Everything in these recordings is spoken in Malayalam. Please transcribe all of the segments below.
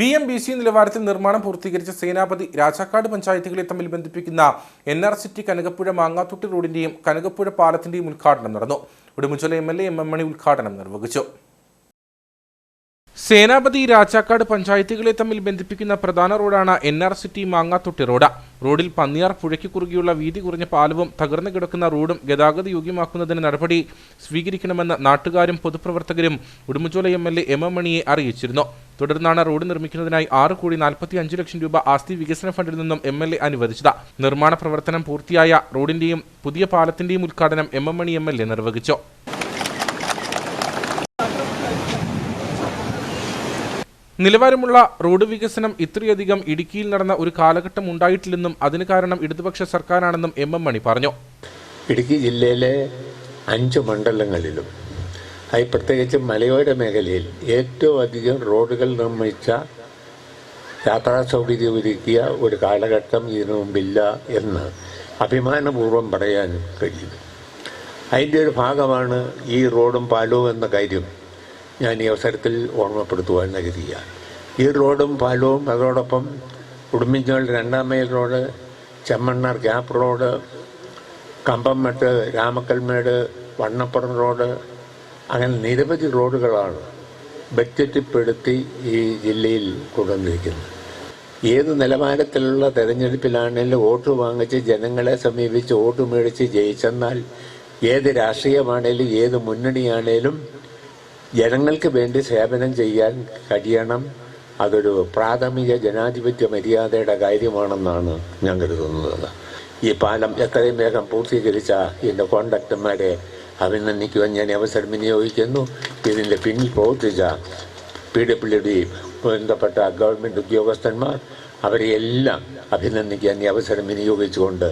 ബി എം ബി സി നിലവാരത്തിൽ നിർമ്മാണം പൂർത്തീകരിച്ച സേനാപതി രാജാക്കാട് പഞ്ചായത്തുകളെ തമ്മിൽ ബന്ധിപ്പിക്കുന്ന N R city Kanakappuzha Mangathotti റോഡിന്റെയും Kanakappuzha പാലത്തിന്റെയും ഉദ്ഘാടനം നടന്നു. Udumbanchola M L A M M Mani ഉദ്ഘാടനം നിർവഹിച്ചു. സേനാപതി രാജാക്കാട് പഞ്ചായത്തുകളെ തമ്മിൽ ബന്ധിപ്പിക്കുന്ന പ്രധാന റോഡാണ് N R city Mangathotti road. റോഡിൽ പന്നിയാർ പുഴയ്ക്ക് കുറുകെയുള്ള വീതി കുറഞ്ഞ പാലവും തകർന്നു കിടക്കുന്ന റോഡും ഗതാഗത യോഗ്യമാക്കുന്നതിന് നടപടി സ്വീകരിക്കണമെന്ന് നാട്ടുകാരും പൊതുപ്രവർത്തകരും Udumbanchola M L A M M മണിയെ അറിയിച്ചിരുന്നു. തുടർന്നാണ് റോഡ് നിർമ്മിക്കുന്നതിനായി ആറ് കോടി നാൽപ്പത്തി അഞ്ച് ലക്ഷം രൂപ ആസ്തി വികസന ഫണ്ടിൽ നിന്നും എം എൽ എ അനുവദിച്ചത്. നിർമ്മാണ പ്രവർത്തനം പൂർത്തിയായ റോഡിന്റെയും പുതിയ പാലത്തിന്റെയും ഉദ്ഘാടനം M M Mani M L A നിർവഹിച്ചു. നിലവാരമുള്ള റോഡ് വികസനം ഇത്രയധികം ഇടുക്കിയിൽ നടന്ന ഒരു കാലഘട്ടം ഉണ്ടായിട്ടില്ലെന്നും അതിന് കാരണം ഇടതുപക്ഷ സർക്കാരാണെന്നും എം എം മണി പറഞ്ഞു. ഇടുക്കി ജില്ലയിലെ അഞ്ച് മണ്ഡലങ്ങളിലും അത് പ്രത്യേകിച്ച് മലയോര മേഖലയിൽ ഏറ്റവും അധികം റോഡുകൾ നിർമ്മിച്ച യാത്രാ സൗകര്യം ഒരുക്കിയ ഒരു കാലഘട്ടം ഇതിനു മുമ്പില്ല എന്ന് അഭിമാനപൂർവം പറയാൻ കഴിയും അതിന്റെ ഒരു ഭാഗമാണ് ഈ റോഡും പാലവും എന്ന കാര്യം ഞാൻ ഈ അവസരത്തിൽ ഓർമ്മപ്പെടുത്തുവാൻ കരുതിയ ഈ റോഡും പാലവും അതോടൊപ്പം ഉടുമ്പിഞ്ചോൾ രണ്ടാം mile road Chemmannar gap road Kambammettu Ramakkalmedu Vannappuram road അങ്ങനെ നിരവധി റോഡുകളാണ് ബഡ്ജറ്റിൽപ്പെടുത്തി ഈ ജില്ലയിൽ കൊണ്ടുവന്നിരിക്കുന്നത്. ഏത് നിലവാരത്തിലുള്ള തെരഞ്ഞെടുപ്പിലാണെങ്കിലും വോട്ട് വാങ്ങിച്ച് ജനങ്ങളെ സമീപിച്ച് വോട്ട് മേടിച്ച് ജയിച്ചെന്നാൽ ഏത് രാഷ്ട്രീയമാണേലും ഏത് മുന്നണിയാണേലും ജനങ്ങൾക്ക് വേണ്ടി സേവനം ചെയ്യാൻ കഴിയണം. അതൊരു പ്രാഥമിക ജനാധിപത്യ മര്യാദയുടെ കാര്യമാണെന്നാണ് ഞാൻ കരുതുന്നത്. ഈ പാലം എത്രയും വേഗം പൂർത്തീകരിച്ച എന്റെ കോണ്ടാക്ടർമാരെ അഭിനന്ദിക്കുവാൻ ഞാൻ അവസരം വിനിയോഗിക്കുന്നു ഇതിന്റെ പിന്നിൽ പ്രവർത്തിച്ച പി ഡബ്ല്യു ഡി ബന്ധപ്പെട്ട ഗവൺമെന്റ് ഉദ്യോഗസ്ഥന്മാർ അവരെയെല്ലാം അഭിനന്ദിക്കാൻ ഈ അവസരം വിനിയോഗിച്ചുകൊണ്ട്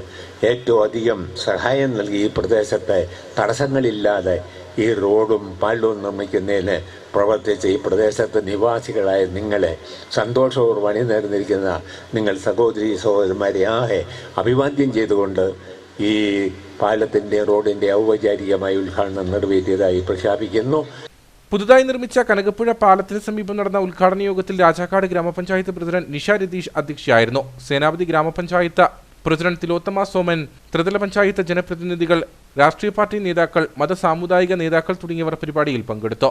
ഏറ്റവും അധികം സഹായം നൽകി ഈ പ്രദേശത്തെ തടസ്സങ്ങളില്ലാതെ ഈ റോഡും പാലവും നിർമ്മിക്കുന്നതിന് പ്രവർത്തിച്ച ഈ പ്രദേശത്തെ നിവാസികളായ നിങ്ങളെ സന്തോഷപൂർവം അണിനേർന്നിരിക്കുന്ന നിങ്ങൾ സഹോദരി സഹോദരന്മാരെ ആകെ അഭിവാദ്യം ചെയ്തുകൊണ്ട് ഈ പാലത്തിന്റെ റോഡിന്റെ ഔപചാരികമായി ഉദ്ഘാടനം നിറവേറ്റിയതായി പ്രഖ്യാപിക്കുന്നു. പുതുതായി നിർമ്മിച്ച കനകപ്പുഴ പാലത്തിന് സമീപം നടന്ന ഉദ്ഘാടന യോഗത്തിൽ രാജാക്കാട് ഗ്രാമപഞ്ചായത്ത് പ്രസിഡന്റ് നിഷ രതീഷ് അധ്യക്ഷയായിരുന്നു. സേനാപതി ഗ്രാമപഞ്ചായത്ത് പ്രസിഡന്റ് തിലോത്തമ സോമൻ ത്രിതല പഞ്ചായത്ത് ജനപ്രതിനിധികൾ രാഷ്ട്രീയ പാർട്ടി നേതാക്കൾ മതസാമുദായിക നേതാക്കൾ തുടങ്ങിയവർ പരിപാടിയിൽ പങ്കെടുത്തു.